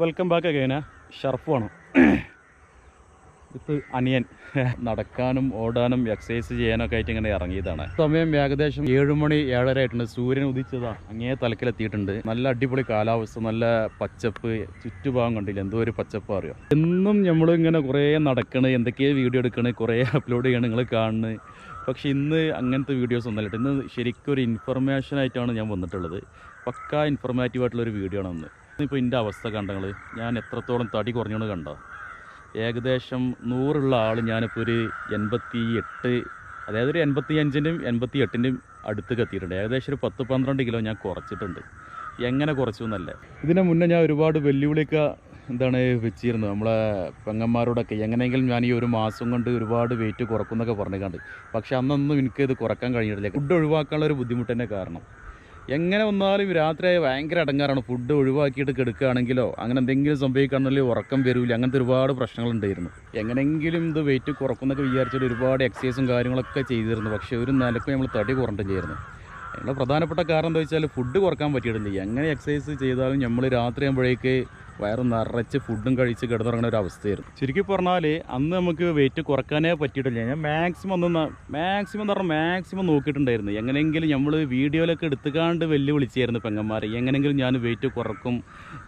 Welcome back അഗൈന ഷർഫ് വേണം. ഇത് അനിയൻ. നടക്കാനും ഓടാനും എക്സസൈസ് ചെയ്യാനൊക്കെ ആയിട്ട് ഇങ്ങനെ ഇറങ്ങിയതാണ്. സമയം ഏകദേശം ഏഴുമണി ഏഴര ആയിട്ടുണ്ട്. സൂര്യൻ ഉദിച്ചതാ. അങ്ങേ തലക്കിലെത്തിയിട്ടുണ്ട് നല്ല അടിപൊളി കാലാവസ്ഥ നല്ല പച്ചപ്പ്. ചുറ്റുഭാഗം കണ്ടില്ല? എന്തോ ഒരു പച്ചപ്പ് അറിയാം? എന്നും നമ്മൾ ഇങ്ങനെ കുറേ നടക്കണ് എന്തൊക്കെയോ വീഡിയോ എടുക്കണ് കുറേ അപ്ലോഡ് ചെയ്യണം നിങ്ങൾ കാണുന്നത് പക്ഷെ ഇന്ന് അങ്ങനത്തെ വീഡിയോസ് ഒന്നല്ല ഇന്ന് ശരിക്കും ഒരു ഇൻഫർമേഷൻ ആയിട്ടാണ് ഞാൻ വന്നിട്ടുള്ളത്. പക്കാ ഇൻഫർമേറ്റീവ് ആയിട്ടുള്ളൊരു വീഡിയോ ആണ് ഇന്ന് ഇപ്പോൾ എന്റെ അവസ്ഥ കണ്ടങ്ങൾ ഞാൻ എത്രത്തോളം തടി കുറഞ്ഞു കണ്ട? ഏകദേശം നൂറുള്ള ആൾ ഞാനിപ്പോൾ ഒരു എൺപത്തി എട്ട് അതായത് ഒരു എൺപത്തി അഞ്ചിന്റെയും എൺപത്തി എട്ടിന്റെയും അടുത്ത് എത്തിയിട്ടുണ്ട്. ഏകദേശം ഒരു പത്ത് പന്ത്രണ്ട് കിലോ ഞാൻ കുറച്ചിട്ടുണ്ട്. എങ്ങനെ കുറച്ചു എന്നല്ല? ഇതിനു മുന്നേ ഞാൻ ഒരുപാട് വെല്ലുവിളിയൊക്കെ എന്താണ് വെച്ചിരുന്നത് നമ്മളെ പെങ്ങന്മാരോടൊക്കെ എങ്ങനെയെങ്കിലും ഞാൻ ഈ ഒരു മാസം കൊണ്ട് ഒരുപാട് വെയിറ്റ് കുറക്കുന്നൊക്കെ പറഞ്ഞിട്ടുണ്ട് പക്ഷെ അന്നൊന്നും എനിക്ക് ഇത് കുറയ്ക്കാൻ കഴിഞ്ഞിട്ടില്ല. ഫുഡ് ഒഴിവാക്കാനുള്ള ഒരു ബുദ്ധിമുട്ട് തന്നെ കാരണം. എങ്ങനെ വന്നാലും രാത്രി ഭയങ്കര അടങ്ങാറാണ്. ഫുഡ് ഒഴിവാക്കിയിട്ട് കിടക്കുകയാണെങ്കിലോ അങ്ങനെ എന്തെങ്കിലും സംഭവിക്കുകയാണെങ്കിലും ഉറക്കം വരില്ല അങ്ങനത്തെ ഒരുപാട് പ്രശ്നങ്ങളുണ്ടായിരുന്നു. എങ്ങനെയെങ്കിലും ഇത് വെയിറ്റ് കുറക്കുന്നൊക്കെ വിചാരിച്ചിട്ട് ഒരുപാട് എക്സസൈസും കാര്യങ്ങളൊക്കെ ചെയ്തിരുന്നു. പക്ഷേ ഒരു നിലക്കും നമ്മൾ തടി കുറഞ്ഞില്ലായിരുന്നു അതിനുള്ള പ്രധാനപ്പെട്ട കാരണം എന്താ വെച്ചാൽ ഫുഡ് കുറയ്ക്കാൻ പറ്റിയിട്ടില്ല. എങ്ങനെ എക്സസൈസ് ചെയ്താലും നമ്മൾ രാത്രി ആകുമ്പോഴേക്ക് വയറ് നിറച്ച് ഫുഡും കഴിച്ച് കിടന്നുറങ്ങുന്ന ഒരു അവസ്ഥയായിരുന്നു. ശരിക്കും പറഞ്ഞാൽ അന്ന് നമുക്ക് വെയിറ്റ് കുറക്കാനേ പറ്റിയിട്ടില്ല. ഞാൻ മാക്സിമം ഒന്ന് മാക്സിമം എന്ന് പറഞ്ഞാൽ മാക്സിമം നോക്കിയിട്ടുണ്ടായിരുന്നു. എങ്ങനെയെങ്കിലും നമ്മൾ വീഡിയോയിലൊക്കെ എടുത്തുകാണ്ട് വെല്ലുവിളിച്ചായിരുന്നു പെങ്ങന്മാരെ. എങ്ങനെയെങ്കിലും ഞാൻ വെയിറ്റ് കുറക്കും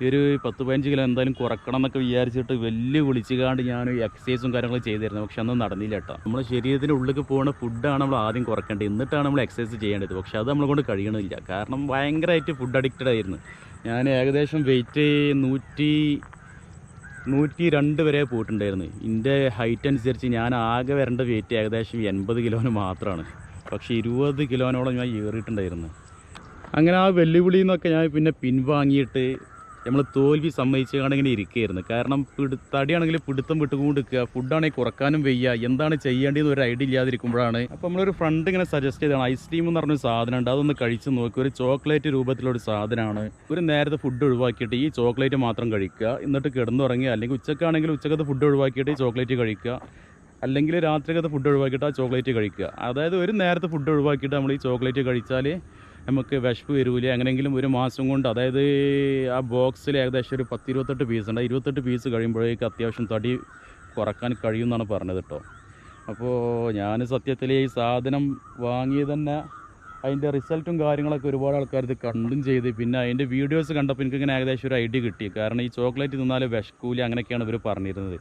ഒരു പത്ത് പതിനഞ്ച് കിലോ എന്തായാലും കുറക്കണം എന്നൊക്കെ വിചാരിച്ചിട്ട് വെല്ലുവിളിച്ചുകാണ്ട് ഞാൻ എക്സസൈസും കാര്യങ്ങളും ചെയ്തിരുന്നു. പക്ഷെ അന്ന് നടന്നില്ല കേട്ടോ. നമ്മുടെ ശരീരത്തിന്റെ ഉള്ളിലേക്ക് പോകുന്ന ഫുഡാണ് നമ്മൾ ആദ്യം കുറക്കേണ്ടത്. എന്നിട്ടാണ് നമ്മൾ എക്സസൈസ് ചെയ്യേണ്ടത്. പക്ഷെ അത് നമ്മളെ കൊണ്ട് കഴിയണമില്ല കാരണം ഭയങ്കരമായിട്ട് ഫുഡ് അഡിക്റ്റഡ് ആയിരുന്നു. ഞാൻ ഏകദേശം വെയിറ്റ് നൂറ്റി നൂറ്റി രണ്ട് വരെ പോയിട്ടുണ്ടായിരുന്നു. എന്റെ ഹൈറ്റ് അനുസരിച്ച് ഞാൻ ആകെ വരേണ്ട വെയിറ്റ് ഏകദേശം എൺപത് കിലോന് മാത്രമാണ് പക്ഷേ ഇരുപത് കിലോനോളം ഞാൻ ഏറിയിട്ടുണ്ടായിരുന്നു. അങ്ങനെ ആ വെല്ലുവിളിയിൽ നിന്നൊക്കെ ഞാൻ പിന്നെ പിൻവാങ്ങിയിട്ട് നമ്മൾ തോൽവി സമ്മതിച്ചുകൊണ്ട് ഇങ്ങനെ ഇരിക്കുകയായിരുന്നു കാരണം തടിയാണെങ്കിൽ പിടുത്തം വിട്ടുകൊണ്ട് നിൽക്കുക ഫുഡാണെങ്കിൽ കുറക്കാനും വയ്യ. എന്താണ് ചെയ്യേണ്ടതെന്ന് ഒരു ഐഡിയ ഇല്ലാതിരിക്കുമ്പോഴാണ്. അപ്പോൾ നമ്മളൊരു ഫ്രണ്ട് ഇങ്ങനെ സജസ്റ്റ് ചെയ്തതാണ്. ഐസ്ക്രീം എന്ന് പറഞ്ഞൊരു സാധനം ഉണ്ട്. അതൊന്ന് കഴിച്ച് നോക്കി. ഒരു ചോക്ലേറ്റ് രൂപത്തിലൊരു സാധനമാണ്. ഒരു നേരത്തെ ഫുഡ് ഒഴിവാക്കിയിട്ട് ഈ ചോക്ലേറ്റ് മാത്രം കഴിക്കുക. എന്നിട്ട് കിടന്നുറങ്ങുക. അല്ലെങ്കിൽ ഉച്ചക്കാണെങ്കിൽ ഉച്ചക്കത്തെ ഫുഡ് ഒഴിവാക്കിയിട്ട് ഈ ചോക്ലേറ്റ് കഴിക്കുക. അല്ലെങ്കിൽ രാത്രിക്കത്തെ ഫുഡ് ഒഴിവാക്കിയിട്ട് ആ ചോക്ലേറ്റ് കഴിക്കുക. അതായത് ഒരു നേരത്തെ ഫുഡ് ഒഴിവാക്കിയിട്ട് നമ്മൾ ഈ ചോക്ലേറ്റ് കഴിച്ചാൽ നമുക്ക് വിശപ്പ് വരൂല? എങ്ങനെയെങ്കിലും ഒരു മാസം കൊണ്ട് അതായത് ആ ബോക്സിൽ ഏകദേശം ഒരു പത്ത് ഇരുപത്തെട്ട് പീസ് ഉണ്ട് ഇരുപത്തെട്ട് പീസ് കഴിയുമ്പോഴേക്ക് അത്യാവശ്യം തടി കുറയ്ക്കാൻ കഴിയുമെന്നാണ് പറഞ്ഞത് കേട്ടോ അപ്പോൾ ഞാൻ സത്യത്തിൽ ഈ സാധനം വാങ്ങി തന്നെ അതിന്റെ റിസൾട്ടും കാര്യങ്ങളൊക്കെ ഒരുപാട് ആൾക്കാർ ഇത് കണ്ടും ചെയ്ത്. പിന്നെ അതിന്റെ വീഡിയോസ് കണ്ടപ്പോൾ എനിക്കിങ്ങനെ ഏകദേശം ഒരു ഐഡിയ കിട്ടി. കാരണം ഈ ചോക്ലേറ്റ് തിന്നാൽ വിഷക്കൂലി അങ്ങനെയൊക്കെയാണ് ഇവർ പറഞ്ഞിരുന്നത്.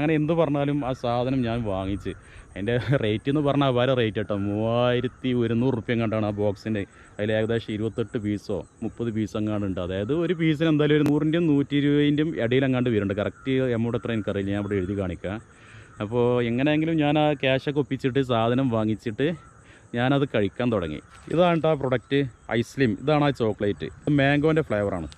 അങ്ങനെ എന്ത് പറഞ്ഞാലും ആ സാധനം ഞാൻ വാങ്ങിച്ച്. അതിന്റെ റേറ്റ് എന്ന് പറഞ്ഞാൽ വേറെ റേറ്റ് കേട്ടോ. മൂവായിരത്തി ഒരുന്നൂറ് റുപ്യ കണ്ടാണ് ആ ബോക്സിന്റെ അതിൽ ഏകദേശം ഇരുപത്തെട്ട് പീസോ മുപ്പത് പീസോ എങ്ങാണ്ട് ഉണ്ട്. അതായത് ഒരു പീസിന് എന്തായാലും ഒരു നൂറിന്റെയും നൂറ്റി ഇരുപതിന്റെയും ഇടയിൽ എങ്ങാണ്ട് വരുന്നുണ്ട്. കറക്റ്റ് എമൗണ്ട് എത്ര എനിക്കറിയില്ല. ഞാൻ ഇവിടെ എഴുതി കാണിക്കാം. അപ്പോൾ എങ്ങനെയെങ്കിലും ഞാൻ ആ ക്യാഷൊക്കെ ഒപ്പിച്ചിട്ട് സാധനം വാങ്ങിച്ചിട്ട് ഞാനത് കഴിക്കാൻ തുടങ്ങി. ഇതാണ് കേട്ടോ ആ പ്രൊഡക്റ്റ് ഐസ്ലിം. ഇതാണ് ആ ചോക്ലേറ്റ് മാംഗോന്റെ ഫ്ലേവറാണ്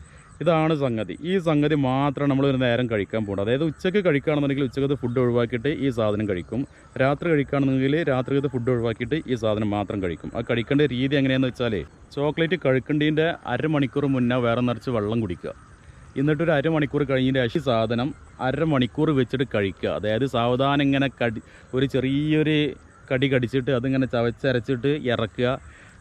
ഇതാണ് സംഗതി. ഈ സംഗതി മാത്രം നമ്മൾ ഒരു നേരം കഴിക്കാൻ പോകുന്നത് അതായത് ഉച്ചയ്ക്ക് കഴിക്കുകയാണെന്നുണ്ടെങ്കിൽ ഉച്ചക്കത്തെ ഫുഡ് ഒഴിവാക്കിയിട്ട് ഈ സാധനം കഴിക്കും. രാത്രി കഴിക്കുകയാണെന്നുണ്ടെങ്കിൽ രാത്രിക്കത്തെ ഫുഡ് ഒഴിവാക്കിയിട്ട് ഈ സാധനം മാത്രം കഴിക്കും. ആ കഴിക്കേണ്ട രീതി എങ്ങനെയാണെന്ന് വെച്ചാൽ ചോക്ലേറ്റ് കഴിക്കേണ്ടതിന്റെ അരമണിക്കൂർ മുന്നേ വേറെ നിറച്ച് വെള്ളം കുടിക്കുക. എന്നിട്ടൊരു അരമണിക്കൂർ കഴിഞ്ഞതിന്റെ ഈ സാധനം അരമണിക്കൂർ വെച്ചിട്ട് കഴിക്കുക. അതായത് സാവധാനം ഇങ്ങനെ കടി ഒരു ചെറിയൊരു കടി കടിച്ചിട്ട് അതിങ്ങനെ ചവച്ചരച്ചിട്ട് ഇറക്കുക.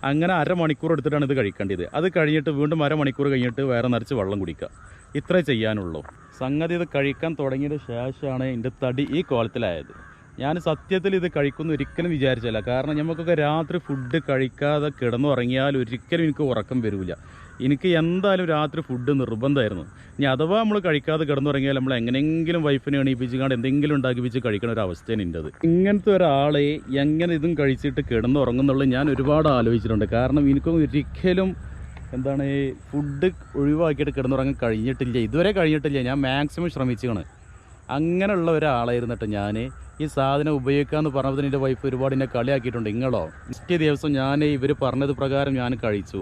അങ്ങനെ അരമണിക്കൂർ എടുത്തിട്ടാണ് ഇത് കഴിക്കേണ്ടത്. അത് കഴിഞ്ഞിട്ട് വീണ്ടും അരമണിക്കൂർ കഴിഞ്ഞിട്ട് വേറെ നിറച്ച് വെള്ളം കുടിക്കുക. ഇത്രേ ചെയ്യാനുള്ളൂ. സംഗതി ഇത് കഴിക്കാൻ തുടങ്ങിയതിന് ശേഷമാണ് എന്റെ തടി ഈ കോലത്തിലായത്. ഞാൻ സത്യത്തിൽ ഇത് കഴിക്കുമെന്ന് ഒരിക്കലും വിചാരിച്ചില്ല. കാരണം നമുക്കൊക്കെ രാത്രി ഫുഡ് കഴിക്കാതെ കിടന്നുറങ്ങിയാൽ ഒരിക്കലും എനിക്ക് ഉറക്കം വരില്ല എനിക്ക് എന്തായാലും രാത്രി ഫുഡ് നിർബന്ധമായിരുന്നു. ഇനി അഥവാ നമ്മൾ കഴിക്കാതെ കിടന്നുറങ്ങിയാൽ നമ്മൾ എങ്ങനെയെങ്കിലും വൈഫിനെ എണീപ്പിച്ചുകൊണ്ട് എന്തെങ്കിലും ഉണ്ടാക്കിപ്പിച്ച് കഴിക്കണ ഒരു അവസ്ഥയാണ് എന്റെത് ഇങ്ങനത്തെ ഒരാളെ എങ്ങനെ ഇതും കഴിച്ചിട്ട് കിടന്നുറങ്ങുന്നുള്ളത് ഞാൻ ഒരുപാട് ആലോചിച്ചിട്ടുണ്ട്. കാരണം എനിക്ക് ഒരിക്കലും എന്താണ് ഫുഡ് ഒഴിവാക്കിയിട്ട് കിടന്നുറങ്ങാൻ കഴിഞ്ഞിട്ടില്ല. ഇതുവരെ കഴിഞ്ഞിട്ടില്ല. ഞാൻ മാക്സിമം ശ്രമിച്ചാണ് അങ്ങനെയുള്ള ഒരാളായിരുന്നിട്ട് ഞാൻ ഈ സാധനം ഉപയോഗിക്കാമെന്ന് പറഞ്ഞപ്പോൾ എന്റെ വൈഫ് ഒരുപാട് എന്നെ കളിയാക്കിയിട്ടുണ്ട്. ഇങ്ങളോ? നെക്സ്റ്റ് ദിവസം ഞാൻ ഇവർ പറഞ്ഞത് പ്രകാരം ഞാൻ കഴിച്ചു.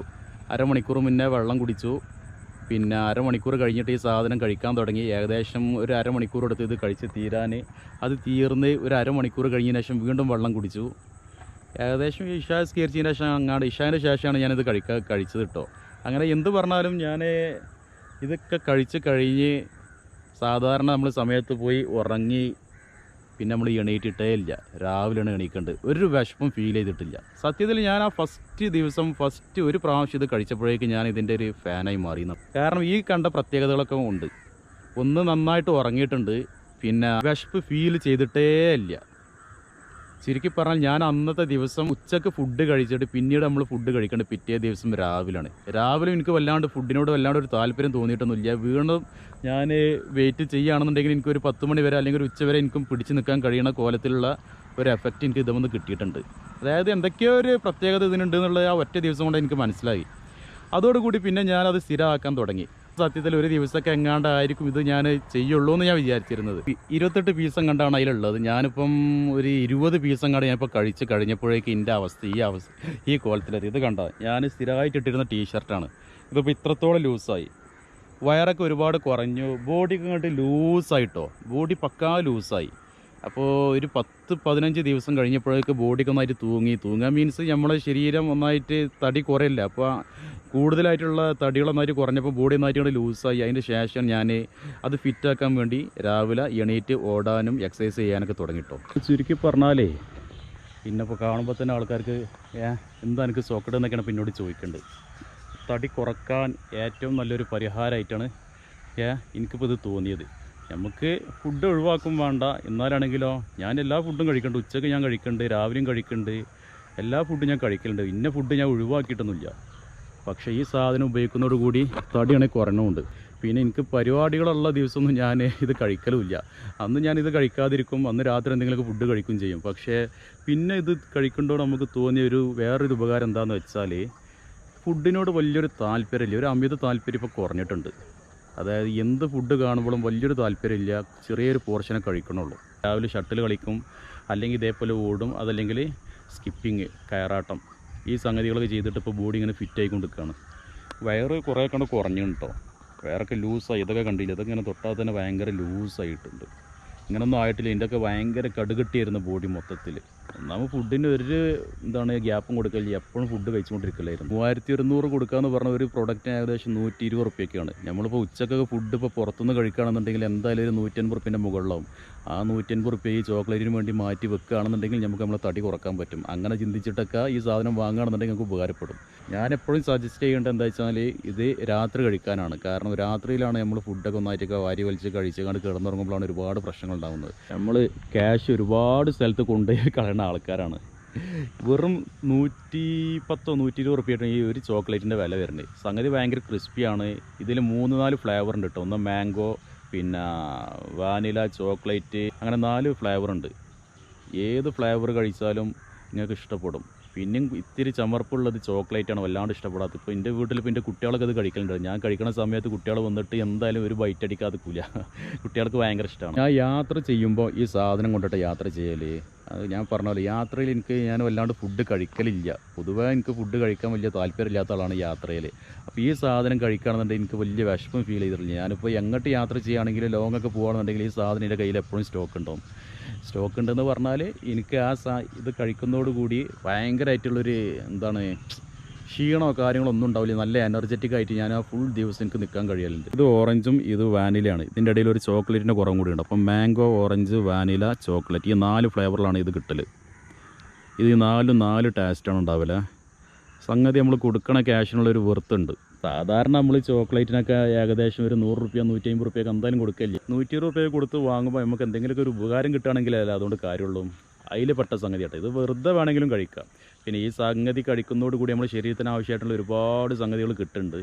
അരമണിക്കൂർ മുന്നേ വെള്ളം കുടിച്ചു. പിന്നെ അരമണിക്കൂർ കഴിഞ്ഞിട്ട് ഈ സാധനം കഴിക്കാൻ തുടങ്ങി. ഏകദേശം ഒരു അരമണിക്കൂർ എടുത്ത് ഇത് കഴിച്ച് തീരാൻ അത് തീർന്ന് ഒരു അരമണിക്കൂർ കഴിഞ്ഞതിന് ശേഷം വീണ്ടും വെള്ളം കുടിച്ചു. ഏകദേശം ഇഷാ സ്കീർച്ചതിന് ശേഷം അങ്ങാണ്ട് ഇഷാന്റെ ശേഷമാണ് ഞാനിത് കഴിക്കാൻ കഴിച്ചത് കേട്ടോ അങ്ങനെ എന്ത് പറഞ്ഞാലും ഞാൻ ഇതൊക്കെ കഴിച്ച് കഴിഞ്ഞ് സാധാരണ നമ്മൾ സമയത്ത് പോയി ഉറങ്ങി പിന്നെ നമ്മൾ എണീറ്റിട്ടേ ഇല്ല. രാവിലെയാണ് എണീക്കേണ്ടത്. ഒരു വിഷമം ഫീൽ ചെയ്തിട്ടില്ല. സത്യത്തിൽ ഞാൻ ആ ഫസ്റ്റ് ദിവസം ഫസ്റ്റ് ഒരു പ്രാവശ്യം ഇത് കഴിച്ചപ്പോഴേക്കും ഞാൻ ഇതിന്റെ ഒരു ഫാനായി മാറി. കാരണം ഈ കണ്ട പ്രത്യേകതകളൊക്കെ ഉണ്ട്. ഒന്ന് നന്നായിട്ട് ഉറങ്ങിയിട്ടുണ്ട്. പിന്നെ വിശപ്പ് ഫീൽ ചെയ്തിട്ടേ ഇല്ല. ശരിക്കും പറഞ്ഞാൽ ഞാൻ അന്നത്തെ ദിവസം ഉച്ചയ്ക്ക് ഫുഡ് കഴിച്ചിട്ട് പിന്നീട് നമ്മൾ ഫുഡ് കഴിക്കേണ്ടത് പിറ്റേ ദിവസം രാവിലെയാണ് രാവിലെ എനിക്ക് വല്ലാണ്ട് ഫുഡിനോട് വല്ലാണ്ട് ഒരു താല്പര്യം തോന്നിയിട്ടൊന്നുമില്ല. വീണ്ടും ഞാൻ വെയിറ്റ് ചെയ്യുകയാണെന്നുണ്ടെങ്കിൽ എനിക്ക് ഒരു പത്ത് മണി വരെ അല്ലെങ്കിൽ ഒരു ഉച്ച വരെ എനിക്കും പിടിച്ചു നിൽക്കാൻ കഴിയുന്ന കോലത്തിലുള്ള ഒരു എഫക്റ്റ് എനിക്ക് ഇതുമെന്ന് കിട്ടിയിട്ടുണ്ട്. അതായത് എന്തൊക്കെയോ ഒരു പ്രത്യേകത ഇതിനുണ്ട് എന്നുള്ളത് ആ ഒറ്റ ദിവസം കൊണ്ട് എനിക്ക് മനസ്സിലായി. അതോടുകൂടി പിന്നെ ഞാനത് സ്ഥിരമാക്കാൻ തുടങ്ങി. സത്യത്തിൽ ഒരു ദിവസമൊക്കെ എങ്ങാണ്ടായിരിക്കും ഇത് ഞാൻ ചെയ്യുള്ളൂ എന്ന് ഞാൻ വിചാരിച്ചിരുന്നത്. ഇരുപത്തെട്ട് പീസം കണ്ടാണ് അതിലുള്ളത്. ഞാനിപ്പം ഒരു ഇരുപത് പീസം കണ്ട് ഞാനിപ്പോൾ കഴിച്ച് കഴിഞ്ഞപ്പോഴേക്കും എന്റെ അവസ്ഥ ഈ അവസ്ഥ ഈ കോലത്തിലെത്തി. ഇത് കണ്ട? ഞാൻ സ്ഥിരമായിട്ട് ഇട്ടിരുന്ന ടീഷർട്ടാണ് ഇതിപ്പോൾ ഇത്രത്തോളം ലൂസായി. വയറൊക്കെ ഒരുപാട് കുറഞ്ഞു. ബോഡിക്ക് കണ്ടിട്ട് ലൂസായിട്ടോ? ബോഡി പക്കാ ലൂസായി. അപ്പോൾ ഒരു പത്ത് പതിനഞ്ച് ദിവസം കഴിഞ്ഞപ്പോഴേക്ക് ബോഡിക്ക് ഒന്നായിട്ട് തൂങ്ങി. തൂങ്ങാൻ മീൻസ് നമ്മളെ ശരീരം ഒന്നായിട്ട് തടി കുറയില്ല. അപ്പോൾ കൂടുതലായിട്ടുള്ള തടികളൊന്നായിട്ട് കുറഞ്ഞപ്പോൾ ബോഡി ഒന്നായിട്ട് കൂടെ ലൂസായി. അതിന്റെ ശേഷം ഞാൻ അത് ഫിറ്റാക്കാൻ വേണ്ടി രാവിലെ എണീറ്റ് ഓടാനും എക്സസൈസ് ചെയ്യാനൊക്കെ തുടങ്ങിട്ടോ. ചുരുക്കി പറഞ്ഞാലേ പിന്നെ ഇപ്പോൾ കാണുമ്പോൾ തന്നെ ആൾക്കാർക്ക് എന്താ എനിക്ക് സോക്കട് എന്നൊക്കെയാണ് പിന്നോട് ചോദിക്കേണ്ടത്. തടി കുറയ്ക്കാൻ ഏറ്റവും നല്ലൊരു പരിഹാരമായിട്ടാണ് എനിക്കിപ്പോൾ ഇത് തോന്നിയത്. നമുക്ക് ഫുഡ് ഒഴിവാക്കും വേണ്ട. എന്നാലാണെങ്കിലോ ഞാൻ എല്ലാ ഫുഡും കഴിക്കുന്നുണ്ട് ഉച്ചയ്ക്ക് ഞാൻ കഴിക്കുന്നുണ്ട് രാവിലെയും കഴിക്കുന്നുണ്ട് എല്ലാ ഫുഡും ഞാൻ കഴിക്കലുണ്ട്. ഇന്ന ഫുഡ് ഞാൻ ഒഴിവാക്കിയിട്ടൊന്നുമില്ല. പക്ഷേ ഈ സാധനം ഉപയോഗിക്കുന്നതോടുകൂടി തടിയാണെങ്കിൽ കുറഞ്ഞുണ്ട് പിന്നെ എനിക്ക് പരിപാടികളുള്ള ദിവസമൊന്നും ഞാൻ ഇത് കഴിക്കലുമില്ല. അന്ന് ഞാനിത് കഴിക്കാതിരിക്കും. അന്ന് രാത്രി എന്തെങ്കിലുമൊക്കെ ഫുഡ് കഴിക്കും ചെയ്യും. പക്ഷേ പിന്നെ ഇത് കഴിക്കുമ്പോൾ നമുക്ക് തോന്നിയ ഒരു വേറൊരു ഉപകാരം എന്താണെന്ന് വെച്ചാൽ ഫുഡിനോട് വലിയൊരു താല്പര്യമില്ല. ഒരു അമിത താല്പര്യം ഇപ്പോൾ കുറഞ്ഞിട്ടുണ്ട്. അതായത് എന്ത് ഫുഡ് കാണുമ്പോഴും വലിയൊരു താല്പര്യമില്ല. ചെറിയൊരു പോർഷനെ കഴിക്കണുള്ളൂ. രാവിലെ ഷട്ടിൽ കളിക്കും അല്ലെങ്കിൽ ഇതേപോലെ ഓടും അതല്ലെങ്കിൽ സ്കിപ്പിങ് കയറാട്ടം. ഈ സംഗതികളൊക്കെ ചെയ്തിട്ട് ഇപ്പോൾ ബോഡി ഇങ്ങനെ ഫിറ്റ് ആയിക്കൊണ്ടിരിക്കുകയാണ്. വയറ് കുറേ കണ്ട് കുറഞ്ഞു കേട്ടോ വയറൊക്കെ ലൂസായി. ഇതൊക്കെ കണ്ടില്ല? ഇതൊക്കെ ഇങ്ങനെ തൊട്ടാൽ തന്നെ ഭയങ്കര ലൂസായിട്ടുണ്ട്. ഇങ്ങനൊന്നും ആയിട്ടില്ല. ഇതിന്റെയൊക്കെ ഭയങ്കര കടുകട്ടിയായിരുന്നു ബോഡി മൊത്തത്തിൽ ഒന്നാമത് ഫുഡിന് ഒരു എന്താണ് ഗ്യാപ്പും കൊടുക്കില്ല എപ്പോഴും ഫുഡ് കഴിച്ചുകൊണ്ടിരിക്കില്ലായിരുന്നു മൂവായിരത്തി ഒരുന്നൂറ് കൊടുക്കാന്ന് പറഞ്ഞ ഒരു പ്രൊഡക്റ്റിന് ഏകദേശം നൂറ്റി ഇരുപത് റുപ്യൊക്കെയാണ് നമ്മളിപ്പോൾ ഉച്ചക്കൊക്കെ ഫുഡ് ഇപ്പോൾ പുറത്തുനിന്ന് കഴിക്കുകയാണെന്നുണ്ടെങ്കിൽ എന്തായാലും ഒരു നൂറ്റൻപത് റുപ്യന്റെ മുകളിലാവും. ആ നൂറ്റൻപത് റുപ്യ ഈ ചോക്ലേറ്റിന് വേണ്ടി മാറ്റി വെക്കുകയാണെന്നുണ്ടെങ്കിൽ നമുക്ക് നമ്മളെ തടി കുറയ്ക്കാൻ പറ്റും. അങ്ങനെ ചിന്തിച്ചിട്ടൊക്കെ ഈ സാധനം വാങ്ങുകയാണെന്നുണ്ടെങ്കിൽ നമുക്ക് ഉപകാരപ്പെടും. ഞാൻ എപ്പോഴും സജസ്റ്റ് ചെയ്യേണ്ടത് എന്താ വെച്ചാൽ ഇത് രാത്രി കഴിക്കാനാണ്. കാരണം രാത്രിയിലാണ് നമ്മൾ ഫുഡൊക്കെ ഒന്നായിട്ടൊക്കെ വാരി വലിച്ച് കഴിച്ച് കണ്ട് കിടന്നുറങ്ങുമ്പോഴാണ് ഒരുപാട് പ്രശ്നങ്ങൾ ഉണ്ടാകുന്നത് നമ്മൾ ക്യാഷ് ഒരുപാട് സ്ഥലത്ത് കൊണ്ടുപോയി കളയുന്ന ആൾക്കാരാണ്. വെറും നൂറ്റി പത്തോ നൂറ്റി ഇരുപത് റുപ്യാണ് ഈ ഒരു ചോക്ലേറ്റിന്റെ വില വരുന്നത്. സംഗതി ഭയങ്കര ക്രിസ്പിയാണ് ഇതിൽ മൂന്ന് നാല് ഫ്ലേവർ ഉണ്ട് കേട്ടോ ഒന്ന് മാംഗോ പിന്നെ വാനില ചോക്ലേറ്റ് അങ്ങനെ നാല് ഫ്ലേവർ ഉണ്ട്. ഏത് ഫ്ലേവർ കഴിച്ചാലും നിങ്ങൾക്ക് ഇഷ്ടപ്പെടും. പിന്നെയും ഇത്തിരി ചമർപ്പുള്ളത് ചോക്ലേറ്റാണ് വല്ലാണ്ട് ഇഷ്ടപ്പെടാത്തത് ഇപ്പോൾ എന്റെ വീട്ടിൽ ഇപ്പോൾ എന്റെ കുട്ടികളൊക്കെ ഇത് കഴിക്കലുണ്ട്. ഞാൻ കഴിക്കുന്ന സമയത്ത് കുട്ടികൾ വന്നിട്ട് എന്തായാലും ഒരു ബൈറ്റ് അടിക്കാതെ കൂല. കുട്ടികൾക്ക് ഭയങ്കര ഇഷ്ടമാണ് ഞാൻ യാത്ര ചെയ്യുമ്പോൾ ഈ സാധനം കൊണ്ടിട്ട് യാത്ര ചെയ്യൽ അത് ഞാൻ പറഞ്ഞ പോലെ യാത്രയിൽ എനിക്ക് ഞാൻ വല്ലാണ്ട് ഫുഡ് കഴിക്കലില്ല. പൊതുവേ എനിക്ക് ഫുഡ് കഴിക്കാൻ വലിയ താല്പര്യമില്ലാത്ത ആളാണ് യാത്രയിൽ. അപ്പോൾ ഈ സാധനം കഴിക്കുകയാണെന്നുണ്ടെങ്കിൽ എനിക്ക് വലിയ വിഷമം ഫീൽ ചെയ്തിട്ടില്ല. ഞാനിപ്പോൾ എങ്ങോട്ട് യാത്ര ചെയ്യുകയാണെങ്കിൽ ലോങ് ഒക്കെ പോകുകയാണെന്നുണ്ടെങ്കിൽ ഈ സാധനം എന്റെ കയ്യിൽ എപ്പോഴും സ്റ്റോക്ക് ഉണ്ടാവും. സ്റ്റോക്ക് ഉണ്ടെന്ന് പറഞ്ഞാൽ എനിക്ക് ആ സാ ഇത് കഴിക്കുന്നതോടുകൂടി ഭയങ്കരമായിട്ടുള്ളൊരു എന്താണ് ക്ഷീണമോ കാര്യങ്ങളോ ഒന്നും ഉണ്ടാവില്ല. നല്ല എനർജറ്റിക് ആയിട്ട് ഞാൻ ആ ഫുൾ ദിവസം എനിക്ക് നിൽക്കാൻ കഴിയലുണ്ട്. ഇത് ഓറഞ്ചും ഇത് വാനിലയാണ്. ഇതിന്റെ ഇടയിൽ ഒരു ചോക്ലേറ്റിന്റെ കുറവും കൂടി ഉണ്ട്. അപ്പം മാംഗോ ഓറഞ്ച് വാനില ചോക്ലേറ്റ് ഈ നാല് ഫ്ലേവറിലാണ് ഇത് കിട്ടൽ ഇത് നാലും നാല് ടേസ്റ്റാണ് ഉണ്ടാവില്ല സംഗതി നമ്മൾ കൊടുക്കണ ക്യാഷിനുള്ളൊരു വെറുത്തുണ്ട് സാധാരണ നമ്മൾ ചോക്ലേറ്റിനൊക്കെ ഏകദേശം ഒരു നൂറ് റുപ്യ നൂറ്റി അമ്പത് റുപ്യൊക്കെ എന്തായാലും കൊടുക്കില്ല? നൂറ്റി ഇരുപത് റുപ്യ കൊടുത്ത് വാങ്ങുമ്പോൾ നമുക്ക് എന്തെങ്കിലുമൊക്കെ ഒരു ഉപകാരം കിട്ടുകയാണെങ്കിലല്ല അതുകൊണ്ട് കാര്യമുള്ളൂ. അതിൽ പെട്ട സംഗതി ആട്ടെ ഇത് വെറുതെ വേണമെങ്കിലും കഴിക്കാം. പിന്നെ ഈ സംഗതി കഴിക്കുന്നതോടുകൂടി നമ്മുടെ ശരീരത്തിന് ആവശ്യമായിട്ടുള്ള ഒരുപാട് സംഗതികൾ കിട്ടുന്നുണ്ട്.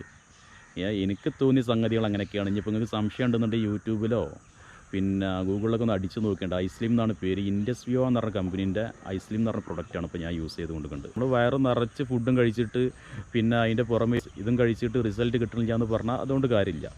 എനിക്ക് തോന്നിയ സംഗതികൾ അങ്ങനെയൊക്കെയാണ്. ഇനിയിപ്പോൾ നിങ്ങൾക്ക് സംശയം ഉണ്ടെന്നുണ്ടെങ്കിൽ യൂട്യൂബിലോ പിന്നെ ഗൂഗിളിലൊക്കെ ഒന്ന് അടിച്ച് നോക്കേണ്ട. ഐസ്ലിം എന്നാണ് പേര്. ഇൻഡസ്വിയോ എന്ന് പറഞ്ഞ കമ്പനീന്റെ ഐസ്ലിം എന്ന് പറഞ്ഞ പ്രൊഡക്റ്റാണ് ഇപ്പോൾ ഞാൻ യൂസ് ചെയ്തുകൊണ്ടിരിക്കുന്നത്. നമ്മൾ വയറ് നിറച്ച് ഫുഡും കഴിച്ചിട്ട് പിന്നെ അതിന്റെ പുറമെ ഇതും കഴിച്ചിട്ട് റിസൾട്ട് കിട്ടണില്ല എന്ന് പറഞ്ഞാൽ അതുകൊണ്ട് കാര്യമില്ല.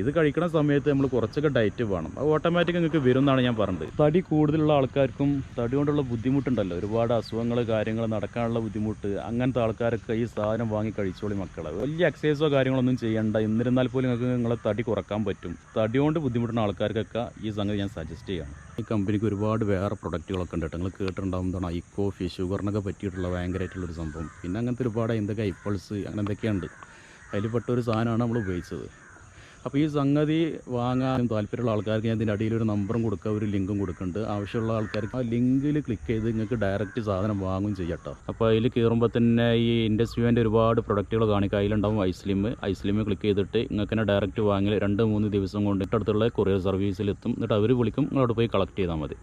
ഇത് കഴിക്കുന്ന സമയത്ത് നമ്മൾ കുറച്ചൊക്കെ ഡയറ്റ് വേണം. അത് ഓട്ടോമാറ്റിക് നിങ്ങൾക്ക് വരും എന്നാണ് ഞാൻ പറഞ്ഞത്. തടി കൂടുതലുള്ള ആൾക്കാർക്കും തടി കൊണ്ടുള്ള ബുദ്ധിമുട്ടുണ്ടല്ലോ. ഒരുപാട് അസുഖങ്ങൾ കാര്യങ്ങൾ നടക്കാനുള്ള ബുദ്ധിമുട്ട് അങ്ങനത്തെ ആൾക്കാരൊക്കെ ഈ സാധനം വാങ്ങി കഴിച്ചോളി മക്കളെ. വലിയ എക്സസൈസോ കാര്യങ്ങളൊന്നും ചെയ്യേണ്ട. എന്നിരുന്നാൽ പോലും നിങ്ങൾക്ക് നിങ്ങളെ തടി കുറയ്ക്കാൻ പറ്റും. തടി കൊണ്ട് ബുദ്ധിമുട്ടുന്ന ആൾക്കാർക്കൊക്കെ ഈ സംഗതി ഞാൻ സജസ്റ്റ് ചെയ്യാം ഈ കമ്പനിക്ക് ഒരുപാട് വേറെ പ്രൊഡക്റ്റുകളൊക്കെ ഉണ്ട് നിങ്ങൾ കേട്ടിട്ടുണ്ടാവും എന്താണ്? ഐ കോഫി ഷുഗറിനൊക്കെ പറ്റിയിട്ടുള്ള ഭയങ്കരമായിട്ടുള്ളൊരു സംഭവം. പിന്നെ അങ്ങനത്തെ ഒരുപാട് എന്തൊക്കെ ഐപ്പൾസ് അങ്ങനെ എന്തൊക്കെയുണ്ട്? അതിൽ പെട്ട ഒരു സാധനമാണ് നമ്മൾ ഉപയോഗിച്ചത്. അപ്പോൾ ഈ സംഗതി വാങ്ങാനും താല്പര്യമുള്ള ആൾക്കാർക്ക് ഞാൻ ഇതിന്റെ അടിയിൽ ഒരു നമ്പറും കൊടുക്കുക ഒരു ലിങ്കും കൊടുക്കുന്നുണ്ട്. ആവശ്യമുള്ള ആൾക്കാർക്ക് ആ ലിങ്കിൽ ക്ലിക്ക് ചെയ്ത് നിങ്ങൾക്ക് ഡയറക്റ്റ് സാധനം വാങ്ങും ചെയ്യട്ടോ അപ്പോൾ അതിൽ കയറുമ്പോൾ തന്നെ ഈ ഇൻഡസ്ട്രിയുടെ ഒരുപാട് പ്രൊഡക്റ്റുകൾ കാണിക്കുക അതിലുണ്ടാവും ഐസ്ലിം ഐസ്ലിം ക്ലിക്ക് ചെയ്തിട്ട് നിങ്ങൾക്ക് തന്നെ ഡയറക്റ്റ് വാങ്ങി രണ്ട് മൂന്ന് ദിവസം കൊണ്ട് അടുത്തുള്ള കൊറിയർ സർവീസിലെത്തും എന്നിട്ട് അവർ വിളിക്കും നിങ്ങളവിടെ പോയി കളക്ട് ചെയ്താൽ മതി.